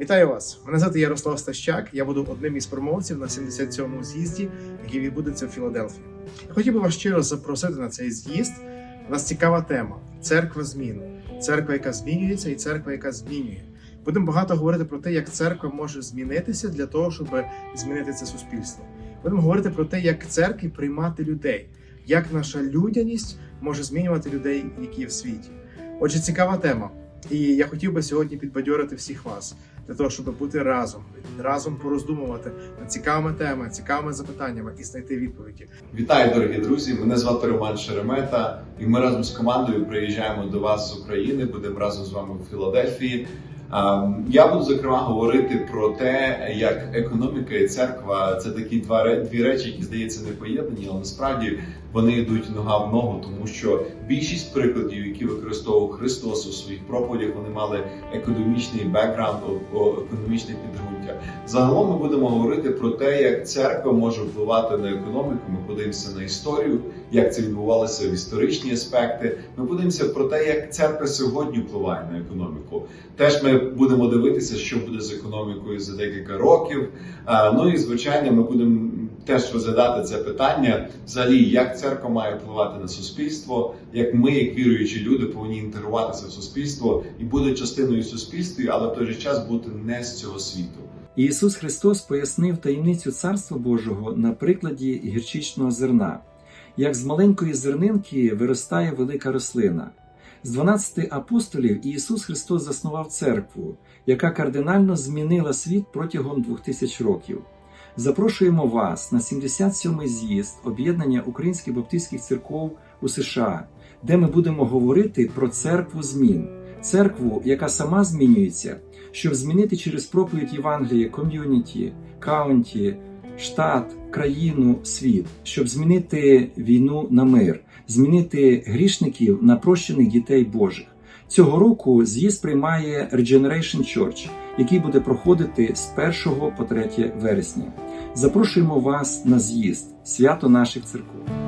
Вітаю вас! Мене звати Ярослав Стащак. Я буду одним із промовців на 77-му з'їзді, який відбудеться в Філадельфії. Хотів би вас щиро запросити на цей з'їзд. У нас цікава тема: церква змін, церква, яка змінюється, і церква, яка змінює. Будемо багато говорити про те, як церква може змінитися для того, щоб змінити це суспільство. Будемо говорити про те, як церкві приймати людей, як наша людяність може змінювати людей, які є в світі. Отже, цікава тема. І я хотів би сьогодні підбадьорити всіх вас для того, щоб бути разом, разом пороздумувати над цікавими темами, цікавими запитаннями і знайти відповіді. Вітаю, дорогі друзі! Мене звати Роман Шеремета, і ми разом з командою приїжджаємо до вас з України. Будемо разом з вами в Філадельфії. А, Я буду зокрема говорити про те, як економіка і церква це такі два дві речі, які здається не поєднані, але насправді вони йдуть нога в ногу, тому що більшість прикладів, які використовував Христос у своїх проповідях, вони мали економічний бекграунд, економічне підґрунтя. Загалом ми будемо говорити про те, як церква може впливати на економіку. Ми подивимося на історію, як це відбувалося в історичні аспекти. Ми подивимося про те, як церква сьогодні впливає на економіку. Теж ми будемо дивитися, що буде з економікою за декілька років. Ну і звичайно, ми будемо теж розглядати це питання, взагалі, як церква має впливати на суспільство, як ми, як віруючі люди, повинні інтегруватися в суспільство і бути частиною суспільства, але в той же час бути не з цього світу. Ісус Христос пояснив таємницю Царства Божого на прикладі гірчичного зерна, як з маленької зернинки виростає велика рослина. З 12 апостолів Ісус Христос заснував церкву, яка кардинально змінила світ протягом 2000 років. Запрошуємо вас на 77-й з'їзд об'єднання Українських Баптистських церков у США, де ми будемо говорити про церкву змін, церкву, яка сама змінюється, щоб змінити через проповідь Євангелія ком'юніті, каунті, штат, країну, світ, щоб змінити війну на мир, змінити грішників на прощених дітей Божих. Цього року з'їзд приймає Regeneration Church, який буде проходити з 1 по 3 вересня. Запрошуємо вас на з'їзд, свято наших церков.